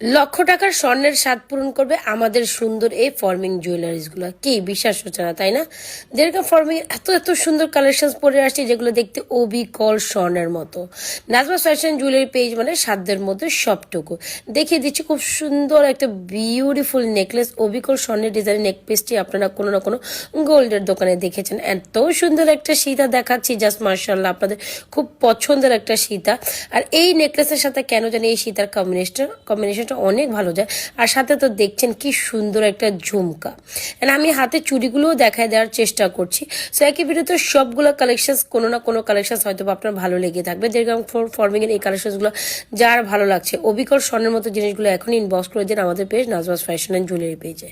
লক্ষ টাকার স্বর্ণের স্বাদ পূরণ করবে আমাদের সুন্দর এই ফর্মিং জুয়েলারিসগুলো কি বিশ্বাস হচ্ছে না, তাই না? যেরকম ফর্মিং এত এত সুন্দর কালেকশন পরে আসছে যেগুলো দেখতে অবিকল স্বর্ণের মতো। নাজমা ফ্যাশন জুয়েলারি পেজ মানে সাধ্যের মধ্যে সবটুকু। দেখিয়ে দিচ্ছি খুব সুন্দর একটা বিউটিফুল নেকলেস অবিকল স্বর্ণের ডিজাইন নেক পিসটি আপনারা কোনো না কোনো গোল্ডের দোকানে দেখেছেন। এত সুন্দর একটা সীতা দেখাচ্ছি জাস্ট মার্শাল্লাহ আপনাদের খুব পছন্দের একটা সীতা। আর এই নেকলেসের সাথে কেন জানি এই সীতার কম্বিনেশন কম্বিনেশন কম্বিনেশনটা অনেক ভালো যায়। আর সাথে তো দেখছেন কি সুন্দর একটা ঝুমকা। এন্ড আমি হাতে চুড়িগুলোও দেখায় দেওয়ার চেষ্টা করছি। সো একই ভিডিওতে সবগুলো কালেকশন কোনো না কোনো কালেকশন হয়তো আপনার ভালো লেগে থাকবে। যেরকম ফর্মিং এর এই কালেকশনসগুলো যার ভালো লাগছে। অবিকল স্বর্ণের মতো জিনিসগুলো এখন ইনবক্স করে দিন আমাদের page Nazbas fashion and jewellery পেজে